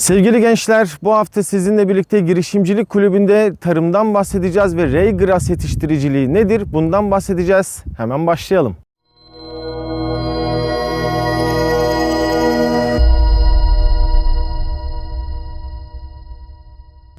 Sevgili gençler, bu hafta sizinle birlikte girişimcilik kulübünde tarımdan bahsedeceğiz ve Raygrass yetiştiriciliği nedir? Bundan bahsedeceğiz. Hemen başlayalım.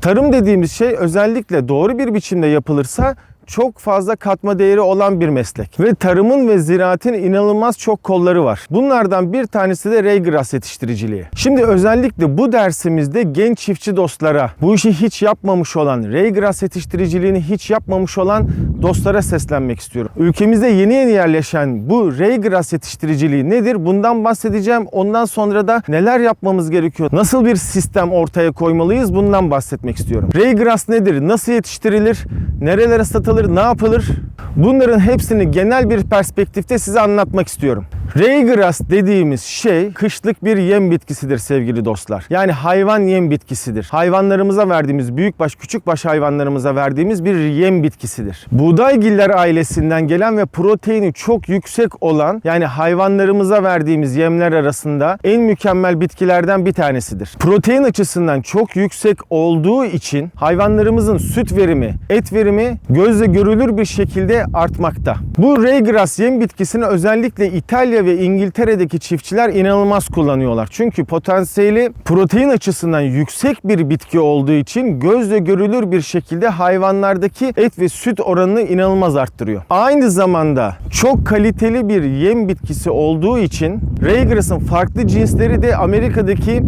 Tarım dediğimiz şey özellikle doğru bir biçimde yapılırsa çok fazla katma değeri olan bir meslek. Ve tarımın ve ziraatin inanılmaz çok kolları var. Bunlardan bir tanesi de Raygrass yetiştiriciliği. Şimdi özellikle bu dersimizde genç çiftçi dostlara, bu işi hiç yapmamış olan, Raygrass yetiştiriciliğini hiç yapmamış olan dostlara seslenmek istiyorum. Ülkemizde yeni yeni yerleşen bu Raygrass yetiştiriciliği nedir? Bundan bahsedeceğim. Ondan sonra da neler yapmamız gerekiyor? Nasıl bir sistem ortaya koymalıyız? Bundan bahsetmek istiyorum. Raygrass nedir? Nasıl yetiştirilir? Nerelere satılır? Ne yapılır? Bunların hepsini genel bir perspektifte size anlatmak istiyorum. Raygrass dediğimiz şey kışlık bir yem bitkisidir sevgili dostlar. Yani hayvan yem bitkisidir. Hayvanlarımıza verdiğimiz büyükbaş küçükbaş hayvanlarımıza verdiğimiz bir yem bitkisidir. Buğdaygiller ailesinden gelen ve proteini çok yüksek olan yani hayvanlarımıza verdiğimiz yemler arasında en mükemmel bitkilerden bir tanesidir. Protein açısından çok yüksek olduğu için hayvanlarımızın süt verimi, et verimi gözle görülür bir şekilde artmakta. Bu Raygrass yem bitkisini özellikle İtalya ve İngiltere'deki çiftçiler inanılmaz kullanıyorlar. Çünkü potansiyeli protein açısından yüksek bir bitki olduğu için gözle görülür bir şekilde hayvanlardaki et ve süt oranını inanılmaz arttırıyor. Aynı zamanda çok kaliteli bir yem bitkisi olduğu için Raygrass'ın farklı cinsleri de Amerika'daki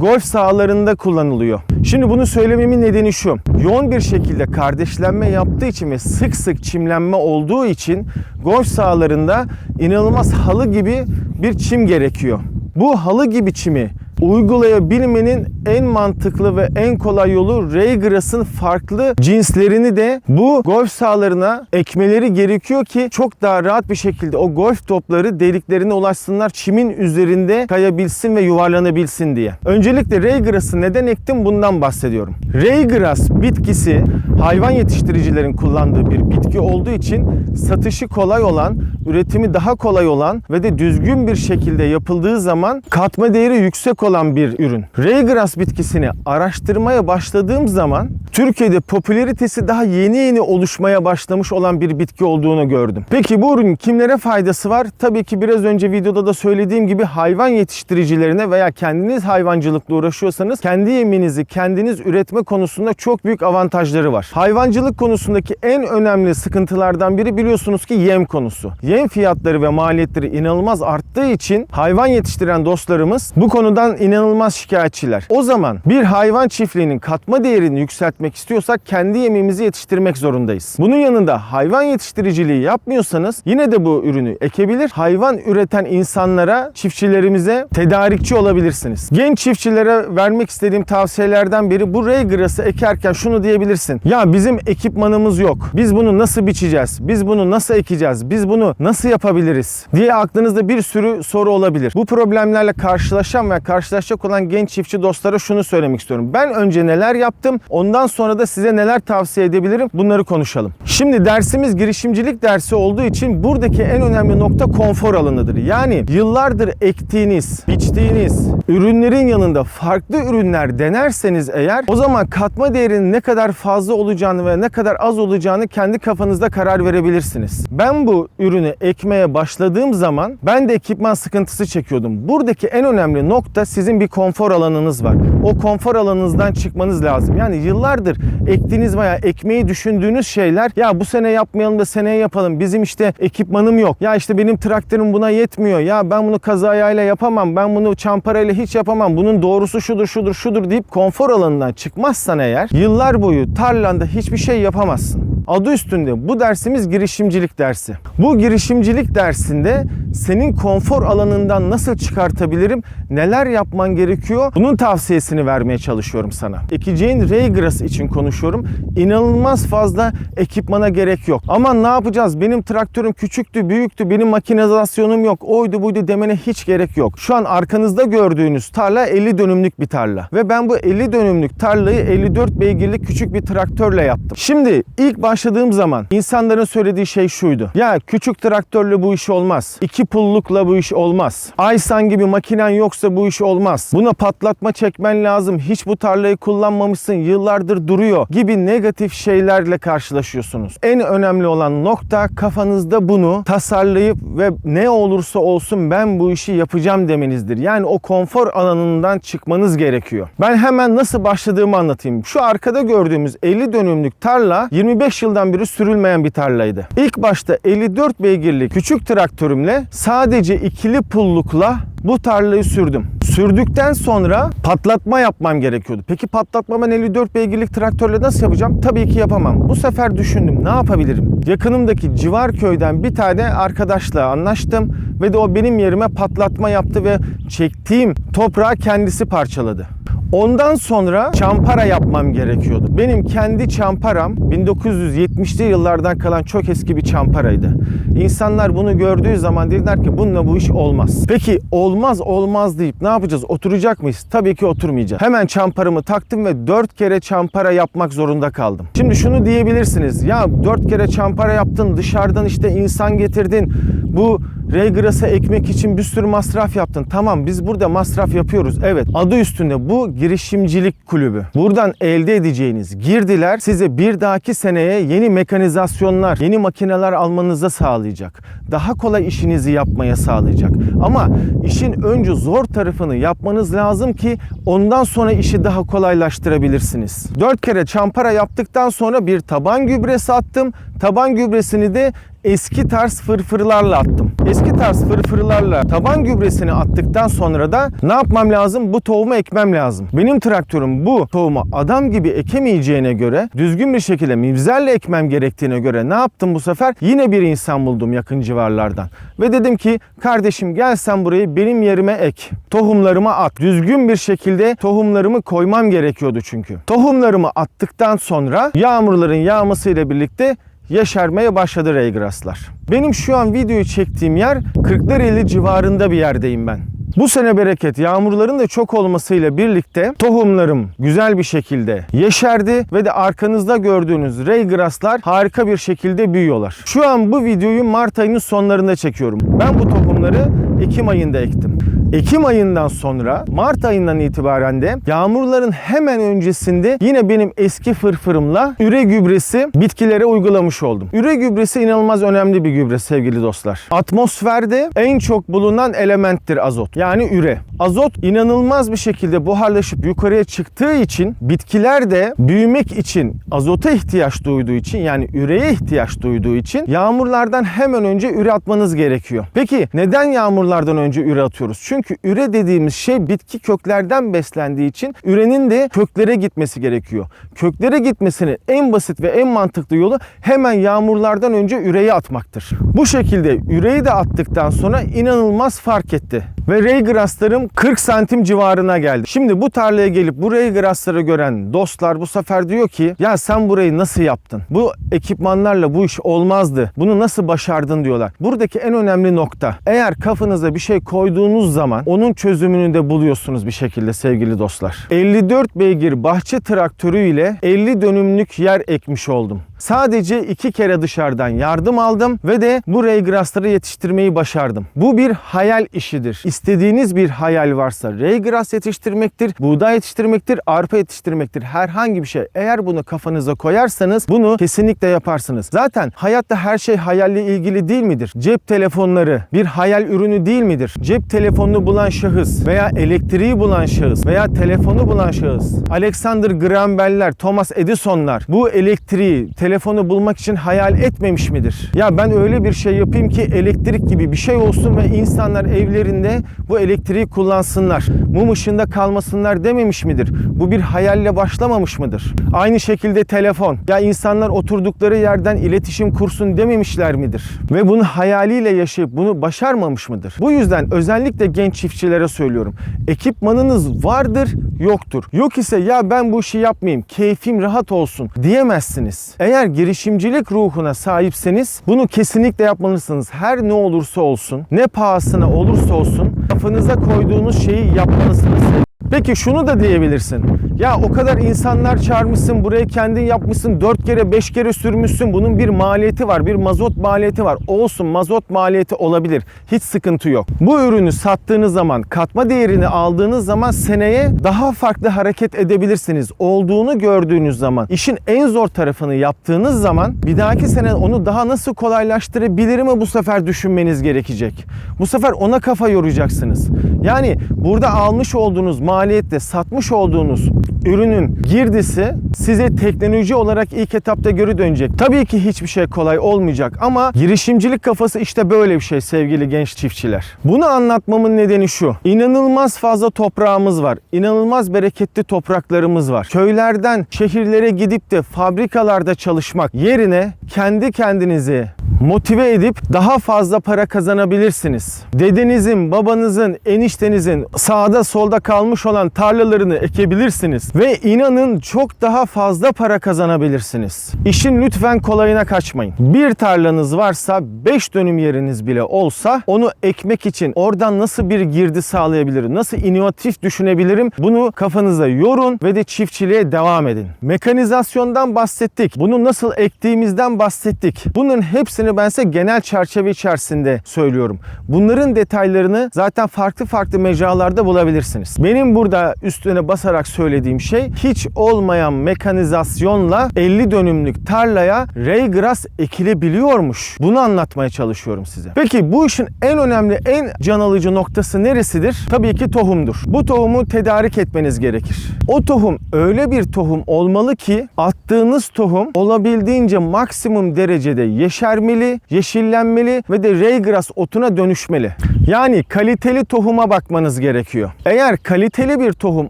golf sahalarında kullanılıyor. Şimdi bunu söylememin nedeni şu. Yoğun bir şekilde kardeşlenme yaptığı için ve sık sık çimlenme olduğu için golf sahalarında inanılmaz halı gibi bir çim gerekiyor. Bu halı gibi çimi uygulayabilmenin en mantıklı ve en kolay yolu Raygrass'ın farklı cinslerini de bu golf sahalarına ekmeleri gerekiyor ki çok daha rahat bir şekilde o golf topları deliklerine ulaşsınlar. Çimin üzerinde kayabilsin ve yuvarlanabilsin diye. Öncelikle Raygrass'ı neden ektim bundan bahsediyorum. Raygrass bitkisi hayvan yetiştiricilerin kullandığı bir bitki olduğu için satışı kolay olan, üretimi daha kolay olan ve de düzgün bir şekilde yapıldığı zaman katma değeri yüksek olan bir ürün. Raygrass bitkisini araştırmaya başladığım zaman Türkiye'de popülaritesi daha yeni yeni oluşmaya başlamış olan bir bitki olduğunu gördüm. Peki bu ürünün kimlere faydası var? Tabii ki biraz önce videoda da söylediğim gibi hayvan yetiştiricilerine veya kendiniz hayvancılıkla uğraşıyorsanız kendi yeminizi kendiniz üretme konusunda çok büyük avantajları var. Hayvancılık konusundaki en önemli sıkıntılardan biri biliyorsunuz ki yem konusu. Yem fiyatları ve maliyetleri inanılmaz arttığı için hayvan yetiştiren dostlarımız bu konudan inanılmaz şikayetçiler. O zaman bir hayvan çiftliğinin katma değerini yükseltmek istiyorsak kendi yemimizi yetiştirmek zorundayız. Bunun yanında hayvan yetiştiriciliği yapmıyorsanız yine de bu ürünü ekebilir. Hayvan üreten insanlara, çiftçilerimize tedarikçi olabilirsiniz. Genç çiftçilere vermek istediğim tavsiyelerden biri bu Raygrass'ı ekerken şunu diyebilirsin. Ya bizim ekipmanımız yok. Biz bunu nasıl biçeceğiz? Biz bunu nasıl ekeceğiz? Biz bunu nasıl yapabiliriz? diye aklınızda bir sürü soru olabilir. Bu problemlerle karşılaşan ve karşılaşacak olan genç çiftçi dostlara şunu söylemek istiyorum. Ben önce neler yaptım? Ondan sonra da size neler tavsiye edebilirim? Bunları konuşalım. Şimdi dersimiz girişimcilik dersi olduğu için buradaki en önemli nokta konfor alanıdır. Yani yıllardır ektiğiniz, biçtiğiniz ürünlerin yanında farklı ürünler denerseniz eğer o zaman katma değerinin ne kadar fazla olacağını ve ne kadar az olacağını kendi kafanızda karar verebilirsiniz. Ben bu ürünü ekmeye başladığım zaman ben de ekipman sıkıntısı çekiyordum. Buradaki en önemli nokta sizin bir konfor alanınız var. O konfor alanınızdan çıkmanız lazım. Yani yıllardır ektiğiniz veya ekmeği düşündüğünüz şeyler ya bu sene yapmayalım da seneye yapalım. Bizim işte ekipmanım yok. Ya işte benim traktörüm buna yetmiyor. Ya ben bunu kazayayla yapamam. Ben bunu çamparayla hiç yapamam. Bunun doğrusu şudur şudur şudur deyip konfor alanından çıkmazsan eğer yıllar boyu tarlanda hiçbir şey yapamazsın. Adı üstünde bu dersimiz girişimcilik dersi. Bu girişimcilik dersinde senin konfor alanından nasıl çıkartabilirim, neler yapman gerekiyor bunun tavsiyesini vermeye çalışıyorum sana. Ekeceğin Raygrass için konuşuyorum. İnanılmaz fazla ekipmana gerek yok. Ama ne yapacağız? Benim traktörüm küçüktü, büyüktü, benim makinizasyonum yok, oydu buydu demene hiç gerek yok. Şu an arkanızda gördüğünüz tarla 50 dönümlük bir tarla. Ve ben bu 50 dönümlük tarlayı 54 beygirlik küçük bir traktörle yaptım. Şimdi ilk başladığım zaman insanların söylediği şey şuydu. Ya küçük traktörle bu iş olmaz. İki pullukla bu iş olmaz. Aysan gibi makinen yoksa bu iş olmaz. Buna patlatma çekmen lazım. Hiç bu tarlayı kullanmamışsın. Yıllardır duruyor gibi negatif şeylerle karşılaşıyorsunuz. En önemli olan nokta kafanızda bunu tasarlayıp ve ne olursa olsun ben bu işi yapacağım demenizdir. Yani o konfor alanından çıkmanız gerekiyor. Ben hemen nasıl başladığımı anlatayım. Şu arkada gördüğümüz 50 dönümlük tarla 25 yıldan beri sürülmeyen bir tarlaydı. İlk başta 54 beygirli küçük traktörümle sadece ikili pullukla bu tarlayı sürdüm. Sürdükten sonra patlatma yapmam gerekiyordu. Peki patlatma ben 54 beygirlik traktörle nasıl yapacağım? Tabii ki yapamam. Bu sefer düşündüm ne yapabilirim? Yakınımdaki civar köyden bir tane arkadaşla anlaştım ve de o benim yerime patlatma yaptı ve çektiğim toprağı kendisi parçaladı. Ondan sonra çampara yapmam gerekiyordu. Benim kendi çamparam 1970'li yıllardan kalan çok eski bir çamparaydı. İnsanlar bunu gördüğü zaman dediler ki bununla bu iş olmaz. Peki olmaz olmaz deyip ne yapacağız? Oturacak mıyız? Tabii ki oturmayacağız. Hemen çamparımı taktım ve 4 kere çampara yapmak zorunda kaldım. Şimdi şunu diyebilirsiniz. Ya 4 kere çampara yaptın dışarıdan işte insan getirdin. Bu Raygrass'a ekmek için bir sürü masraf yaptın. Tamam biz burada masraf yapıyoruz. Evet adı üstünde bu girişimcilik kulübü. Buradan elde edeceğiniz girdiler size bir dahaki seneye yeni mekanizasyonlar, yeni makineler almanıza sağlayacak. Daha kolay işinizi yapmaya sağlayacak. Ama işin önce zor tarafını yapmanız lazım ki ondan sonra işi daha kolaylaştırabilirsiniz. 4 kere çampara yaptıktan sonra bir taban gübresi attım. Taban gübresini de eski tarz fırfırlarla attım. Eski tarz fırfırlarla taban gübresini attıktan sonra da ne yapmam lazım? Bu tohumu ekmem lazım. Benim traktörüm bu tohumu adam gibi ekemeyeceğine göre düzgün bir şekilde mivzerle ekmem gerektiğine göre ne yaptım bu sefer? Yine bir insan buldum yakın civarlardan. Ve dedim ki kardeşim gel sen burayı benim yerime ek. Tohumlarımı at. Düzgün bir şekilde tohumlarımı koymam gerekiyordu çünkü. Tohumlarımı attıktan sonra yağmurların yağmasıyla birlikte yeşermeye başladı raygrasslar. Benim şu an videoyu çektiğim yer Kırklareli civarında bir yerdeyim ben. Bu sene bereket yağmurların da çok olmasıyla birlikte tohumlarım güzel bir şekilde yeşerdi ve de arkanızda gördüğünüz raygrasslar harika bir şekilde büyüyorlar. Şu an bu videoyu Mart ayının sonlarında çekiyorum. Ben bu tohumları Ekim ayında ektim. Ekim ayından sonra Mart ayından itibaren de yağmurların hemen öncesinde yine benim eski fırfırımla üre gübresi bitkilere uygulamış oldum. Üre gübresi inanılmaz önemli bir gübre sevgili dostlar. Atmosferde en çok bulunan elementtir azot. Yani üre. Azot inanılmaz bir şekilde buharlaşıp yukarıya çıktığı için bitkiler de büyümek için azota ihtiyaç duyduğu için yani üreye ihtiyaç duyduğu için yağmurlardan hemen önce üre atmanız gerekiyor. Peki neden yağmurlardan önce üre atıyoruz? Çünkü üre dediğimiz şey bitki köklerden beslendiği için ürenin de köklere gitmesi gerekiyor. Köklere gitmesinin en basit ve en mantıklı yolu hemen yağmurlardan önce üreyi atmaktır. Bu şekilde üreyi de attıktan sonra inanılmaz fark etti. Ve raygrasslarım 40 santim civarına geldi. Şimdi bu tarlaya gelip bu raygrassları gören dostlar bu sefer diyor ki ya sen burayı nasıl yaptın? Bu ekipmanlarla bu iş olmazdı. Bunu nasıl başardın diyorlar. Buradaki en önemli nokta eğer kafanıza bir şey koyduğunuz zaman onun çözümünü de buluyorsunuz bir şekilde sevgili dostlar. 54 beygir bahçe traktörü ile 50 dönümlük yer ekmiş oldum. Sadece iki kere dışarıdan yardım aldım ve de bu raygrassları yetiştirmeyi başardım. Bu bir hayal işidir. İstediğiniz bir hayal varsa raygrass yetiştirmektir, buğday yetiştirmektir, arpa yetiştirmektir. Herhangi bir şey. Eğer bunu kafanıza koyarsanız bunu kesinlikle yaparsınız. Zaten hayatta her şey hayalle ilgili değil midir? Cep telefonları bir hayal ürünü değil midir? Cep telefonunu bulan şahıs veya elektriği bulan şahıs veya telefonu bulan şahıs, Alexander Graham Bell'ler, Thomas Edison'lar bu elektriği, telefonu bulmak için hayal etmemiş midir? Ya ben öyle bir şey yapayım ki elektrik gibi bir şey olsun ve insanlar evlerinde bu elektriği kullansınlar. Mum ışığında kalmasınlar dememiş midir? Bu bir hayalle başlamamış mıdır? Aynı şekilde telefon. Ya insanlar oturdukları yerden iletişim kursun dememişler midir? Ve bunu hayaliyle yaşayıp bunu başarmamış mıdır? Bu yüzden özellikle genç çiftçilere söylüyorum. Ekipmanınız vardır, yoktur. Yok ise ya ben bu işi yapmayayım, keyfim rahat olsun diyemezsiniz. Eğer girişimcilik ruhuna sahipseniz bunu kesinlikle yapmalısınız. Her ne olursa olsun, ne pahasına olursa olsun kafanıza koyduğunuz şeyi yapmalısınız. Peki şunu da diyebilirsin. Ya o kadar insanlar çağırmışsın, burayı kendin yapmışsın, 4 kere 5 kere sürmüşsün. Bunun bir maliyeti var, bir mazot maliyeti var. Olsun mazot maliyeti olabilir. Hiç sıkıntı yok. Bu ürünü sattığınız zaman, katma değerini aldığınız zaman seneye daha farklı hareket edebilirsiniz. Olduğunu gördüğünüz zaman, işin en zor tarafını yaptığınız zaman bir dahaki sene onu daha nasıl kolaylaştırabilirim mi bu sefer düşünmeniz gerekecek. Bu sefer ona kafa yoracaksınız. Yani burada almış olduğunuz maliyetle satmış olduğunuz ürünün girdisi size teknoloji olarak ilk etapta geri dönecek. Tabii ki hiçbir şey kolay olmayacak ama girişimcilik kafası işte böyle bir şey sevgili genç çiftçiler. Bunu anlatmamın nedeni şu. İnanılmaz fazla toprağımız var. İnanılmaz bereketli topraklarımız var. Köylerden şehirlere gidip de fabrikalarda çalışmak yerine kendi kendinizi motive edip daha fazla para kazanabilirsiniz. Dedenizin, babanızın, eniştenizin sağda solda kalmış olan tarlalarını ekebilirsiniz ve inanın çok daha fazla para kazanabilirsiniz. İşin lütfen kolayına kaçmayın. Bir tarlanız varsa 5 dönüm yeriniz bile olsa onu ekmek için oradan nasıl bir girdi sağlayabilirim? Nasıl inovatif düşünebilirim? Bunu kafanıza yorun ve de çiftçiliğe devam edin. Mekanizasyondan bahsettik. Bunu nasıl ektiğimizden bahsettik. Bunların hepsini ben size genel çerçeve içerisinde söylüyorum. Bunların detaylarını zaten farklı farklı mecralarda bulabilirsiniz. Benim burada üstüne basarak söylediğim şey hiç olmayan mekanizasyonla 50 dönümlük tarlaya Raygrass ekilebiliyormuş. Bunu anlatmaya çalışıyorum size. Peki bu işin en önemli, en can alıcı noktası neresidir? Tabii ki tohumdur. Bu tohumu tedarik etmeniz gerekir. O tohum öyle bir tohum olmalı ki attığınız tohum olabildiğince maksimum derecede yeşermeli, yeşillenmeli ve de Raygrass otuna dönüşmeli. Yani kaliteli tohuma bakmanız gerekiyor. Eğer kaliteli bir tohum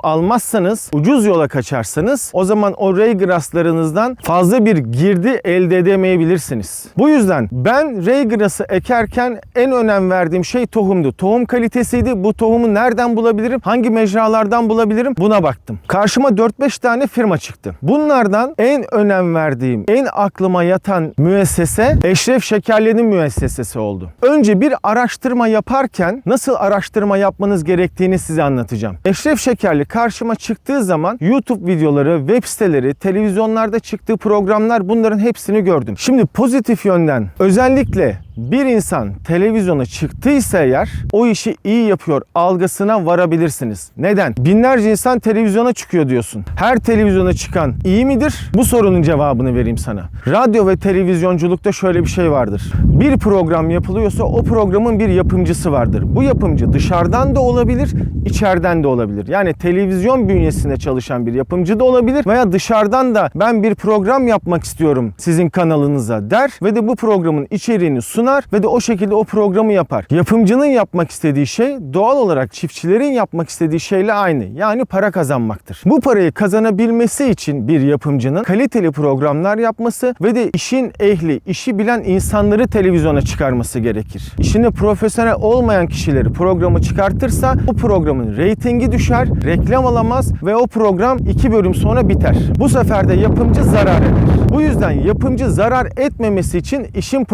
almazsanız, ucuz yola kaçarsanız o zaman o Raygrass'larınızdan fazla bir girdi elde edemeyebilirsiniz. Bu yüzden ben Raygrass'ı ekerken en önem verdiğim şey tohumdu. Tohum kalitesiydi. Bu tohumu nereden bulabilirim? Hangi mecralardan bulabilirim? Buna baktım. Karşıma 4-5 tane firma çıktı. Bunlardan en önem verdiğim, en aklıma yatan müessese Eşref Şekerli'nin müessesesi oldu. Önce bir araştırma yaparken nasıl araştırma yapmanız gerektiğini size anlatacağım. Eşref Şekerli karşıma çıktığı zaman YouTube videoları, web siteleri, televizyonlarda çıktığı programlar bunların hepsini gördüm. Şimdi pozitif yönden özellikle bir insan televizyona çıktıysa eğer o işi iyi yapıyor algısına varabilirsiniz. Neden? Binlerce insan televizyona çıkıyor diyorsun. Her televizyona çıkan iyi midir? Bu sorunun cevabını vereyim sana. Radyo ve televizyonculukta şöyle bir şey vardır. Bir program yapılıyorsa o programın bir yapımcısı vardır. Bu yapımcı dışarıdan da olabilir, içeriden de olabilir. Yani televizyon bünyesinde çalışan bir yapımcı da olabilir veya dışarıdan da ben bir program yapmak istiyorum sizin kanalınıza der ve de bu programın içeriğini sunar ve de o şekilde o programı yapar. Yapımcının yapmak istediği şey doğal olarak çiftçilerin yapmak istediği şeyle aynı. Yani para kazanmaktır. Bu parayı kazanabilmesi için bir yapımcının kaliteli programlar yapması ve de işin ehli, işi bilen insanları televizyona çıkarması gerekir. İşini profesyonel olmayan kişileri programı çıkartırsa bu programın reytingi düşer, reklam alamaz ve o program iki bölüm sonra biter. Bu sefer de yapımcı zarar eder. Bu yüzden yapımcı zarar etmemesi için işin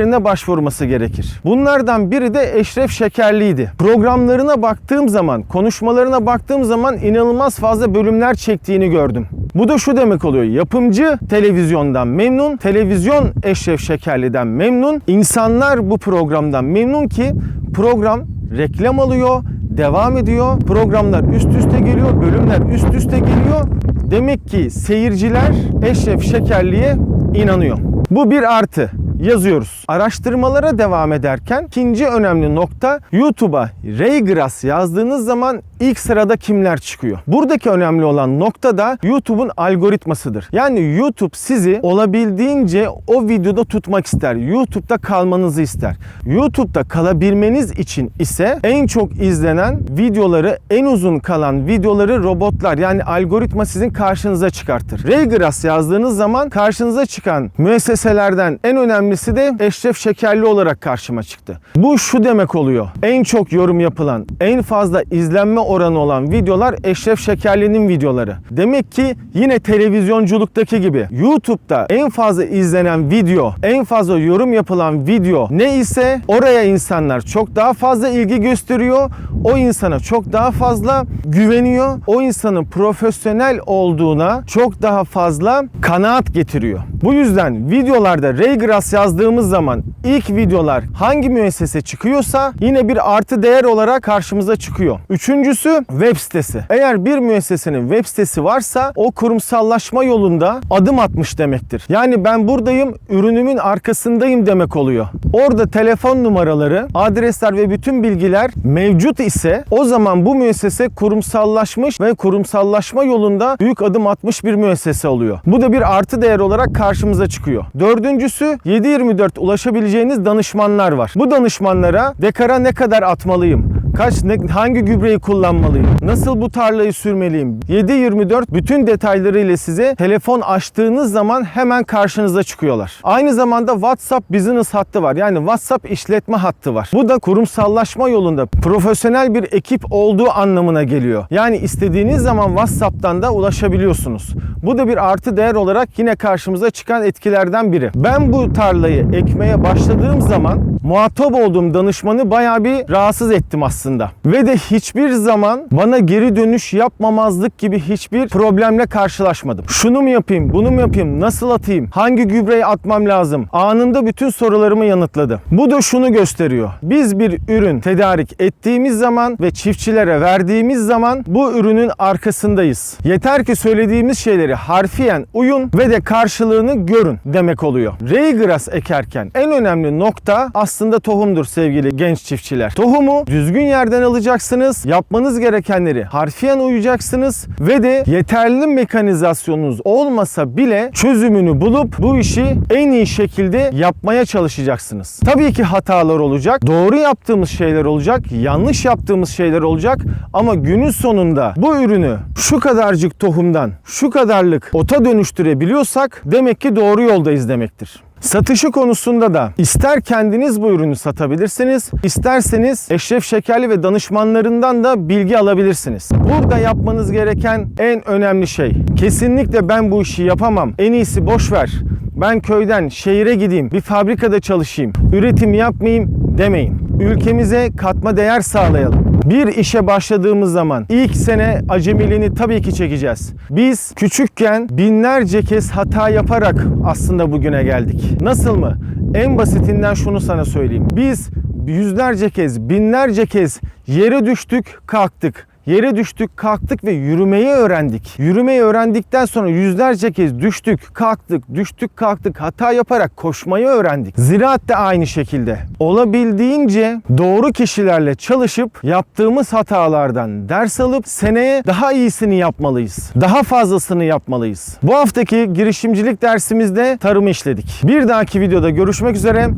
profesyonellerine başvurması gerekir. Bunlardan biri de Eşref Şekerli'ydi. Programlarına baktığım zaman, konuşmalarına baktığım zaman inanılmaz fazla bölümler çektiğini gördüm. Bu da şu demek oluyor. Yapımcı televizyondan memnun, televizyon Eşref Şekerli'den memnun. İnsanlar bu programdan memnun ki program reklam alıyor, devam ediyor. Programlar üst üste geliyor, bölümler üst üste geliyor. Demek ki seyirciler Eşref Şekerli'ye inanıyor. Bu bir artı yazıyoruz. Araştırmalara devam ederken ikinci önemli nokta YouTube'a Raygrass yazdığınız zaman ilk sırada kimler çıkıyor? Buradaki önemli olan nokta da YouTube'un algoritmasıdır. Yani YouTube sizi olabildiğince o videoda tutmak ister. YouTube'da kalmanızı ister. YouTube'da kalabilmeniz için ise en çok izlenen videoları, en uzun kalan videoları robotlar yani algoritma sizin karşınıza çıkartır. Raygrass yazdığınız zaman karşınıza çıkan müesseselerden en önemli önemlisi de Eşref Şekerli olarak karşıma çıktı. Bu şu demek oluyor. En çok yorum yapılan, en fazla izlenme oranı olan videolar Eşref Şekerli'nin videoları. Demek ki yine televizyonculuktaki gibi YouTube'da en fazla izlenen video, en fazla yorum yapılan video ne ise oraya insanlar çok daha fazla ilgi gösteriyor. O insana çok daha fazla güveniyor. O insanın profesyonel olduğuna çok daha fazla kanaat getiriyor. Bu yüzden videolarda Raygrass yazdığımız zaman ilk videolar hangi müessese çıkıyorsa yine bir artı değer olarak karşımıza çıkıyor. Üçüncüsü web sitesi. Eğer bir müessesenin web sitesi varsa o kurumsallaşma yolunda adım atmış demektir. Yani ben buradayım, ürünümün arkasındayım demek oluyor. Orada telefon numaraları, adresler ve bütün bilgiler mevcut ise o zaman bu müessese kurumsallaşmış ve kurumsallaşma yolunda büyük adım atmış bir müessese oluyor. Bu da bir artı değer olarak karşımıza çıkıyor. Dördüncüsü 7-24 ulaşabileceğiniz danışmanlar var. Bu danışmanlara dekara ne kadar atmalıyım? Kaç ne, hangi gübreyi kullanmalıyım? Nasıl bu tarlayı sürmeliyim? 7-24 bütün detaylarıyla size telefon açtığınız zaman hemen karşınıza çıkıyorlar. Aynı zamanda WhatsApp business hattı var. Yani WhatsApp işletme hattı var. Bu da kurumsallaşma yolunda profesyonel bir ekip olduğu anlamına geliyor. Yani istediğiniz zaman WhatsApp'tan da ulaşabiliyorsunuz. Bu da bir artı değer olarak yine karşımıza çıkan etkilerden biri. Ben bu tarlayı ekmeye başladığım zaman muhatap olduğum danışmanı bayağı bir rahatsız ettim aslında. Ve de hiçbir zaman bana geri dönüş yapmamazlık gibi hiçbir problemle karşılaşmadım. Şunu mu yapayım, bunu mu yapayım, nasıl atayım, hangi gübreyi atmam lazım? Anında bütün sorularımı yanıtladı. Bu da şunu gösteriyor. Biz bir ürün tedarik ettiğimiz zaman ve çiftçilere verdiğimiz zaman bu ürünün arkasındayız. Yeter ki söylediğimiz şeyleri harfiyen uyun ve de karşılığını görün demek oluyor. Raygrass ekerken en önemli nokta aslında tohumdur sevgili genç çiftçiler. Tohumu düzgün yerden alacaksınız. Yapmanız gerekenleri harfiyen uyacaksınız ve de yeterli mekanizasyonunuz olmasa bile çözümünü bulup bu işi en iyi şekilde yapmaya çalışacaksınız. Tabii ki hatalar olacak. Doğru yaptığımız şeyler olacak. Yanlış yaptığımız şeyler olacak. Ama günün sonunda bu ürünü şu kadarcık tohumdan şu kadarlık ota dönüştürebiliyorsak demek ki doğru yoldayız demektir. Satışı konusunda da ister kendiniz bu ürünü satabilirsiniz, isterseniz Eşref Şekerli ve danışmanlarından da bilgi alabilirsiniz. Burada yapmanız gereken en önemli şey, kesinlikle ben bu işi yapamam, en iyisi boş ver. Ben köyden şehire gideyim, bir fabrikada çalışayım, üretim yapmayayım demeyin. Ülkemize katma değer sağlayalım. Bir işe başladığımız zaman ilk sene acemiliğini tabii ki çekeceğiz. Biz küçükken binlerce kez hata yaparak aslında bugüne geldik. Nasıl mı? En basitinden şunu sana söyleyeyim. Biz yüzlerce kez, binlerce kez yere düştük, kalktık. Yere düştük, kalktık ve yürümeyi öğrendik. Yürümeyi öğrendikten sonra yüzlerce kez düştük, kalktık, düştük, kalktık. Hata yaparak koşmayı öğrendik. Ziraat de aynı şekilde. Olabildiğince doğru kişilerle çalışıp yaptığımız hatalardan ders alıp seneye daha iyisini yapmalıyız. Daha fazlasını yapmalıyız. Bu haftaki girişimcilik dersimizde tarımı işledik. Bir dahaki videoda görüşmek üzere.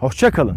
Hoşçakalın.